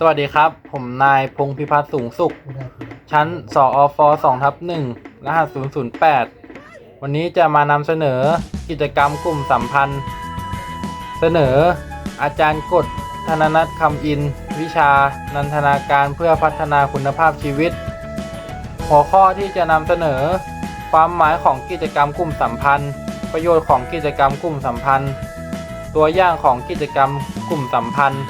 สวัสดีครับ ผมนายพงพิพัฒน์สูงสุข ชั้นสอฟ2ทับ1รหัส 008 วันนี้จะมานำเสนอกิจกรรมกลุ่มสัมพันธ์ เสนออาจารย์กฎธนนัทคำอิน วิชา นันทนาการเพื่อพัฒนาคุณภาพชีวิต หัวข้อที่จะนำเสนอ ความหมายของกิจกรรมกลุ่มสัมพันธ์ ประโยชน์ของกิจกรรมกลุ่มสัมพันธ์ ตัวอย่างของกิจกรรมกลุ่มสัมพันธ์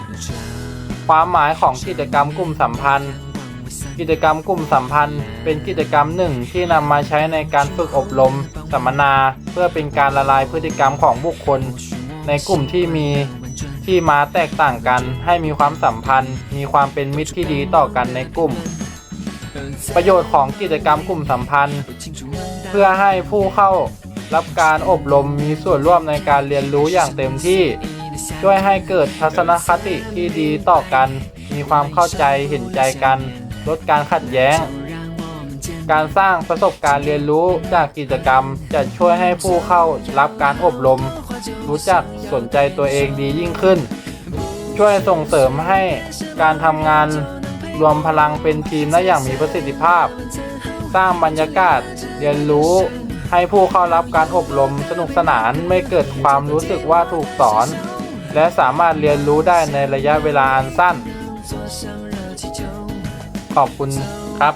ความหมายของกิจกรรมกลุ่มสัมพันธ์ กิจกรรมกลุ่มสัมพันธ์ เป็นกิจกรรมหนึ่งที่นำมาใช้ในการฝึกอบรม สัมมนา เพื่อเป็นการละลายพฤติกรรมของบุคคล ในกลุ่มที่มีที่มาแตกต่างกันให้มีความสัมพันธ์ มีความเป็นมิตรที่ดีต่อกันในกลุ่ม ประโยชน์ของกิจกรรมกลุ่มสัมพันธ์ เพื่อให้ผู้เข้ารับการอบรมมีส่วนร่วมในการเรียนรู้อย่างเต็มที่ ช่วยให้เกิดทัศนคติที่ดีต่อกัน มีความเข้าใจเห็นใจกัน ลดการขัดแย้ง การสร้างประสบการณ์เรียนรู้จากกิจกรรม จะช่วยให้ผู้เข้ารับการอบรม รู้จักสนใจตัวเองดียิ่งขึ้น ช่วยส่งเสริมให้การทำงานรวมพลังเป็นทีมได้อย่างมีประสิทธิภาพ สร้างบรรยากาศเรียนรู้ให้ผู้เข้ารับการอบรมสนุกสนานไม่เกิดความรู้สึกว่าถูกสอน และสามารถเรียนรู้ได้ในระยะเวลาอันสั้น ขอบคุณครับ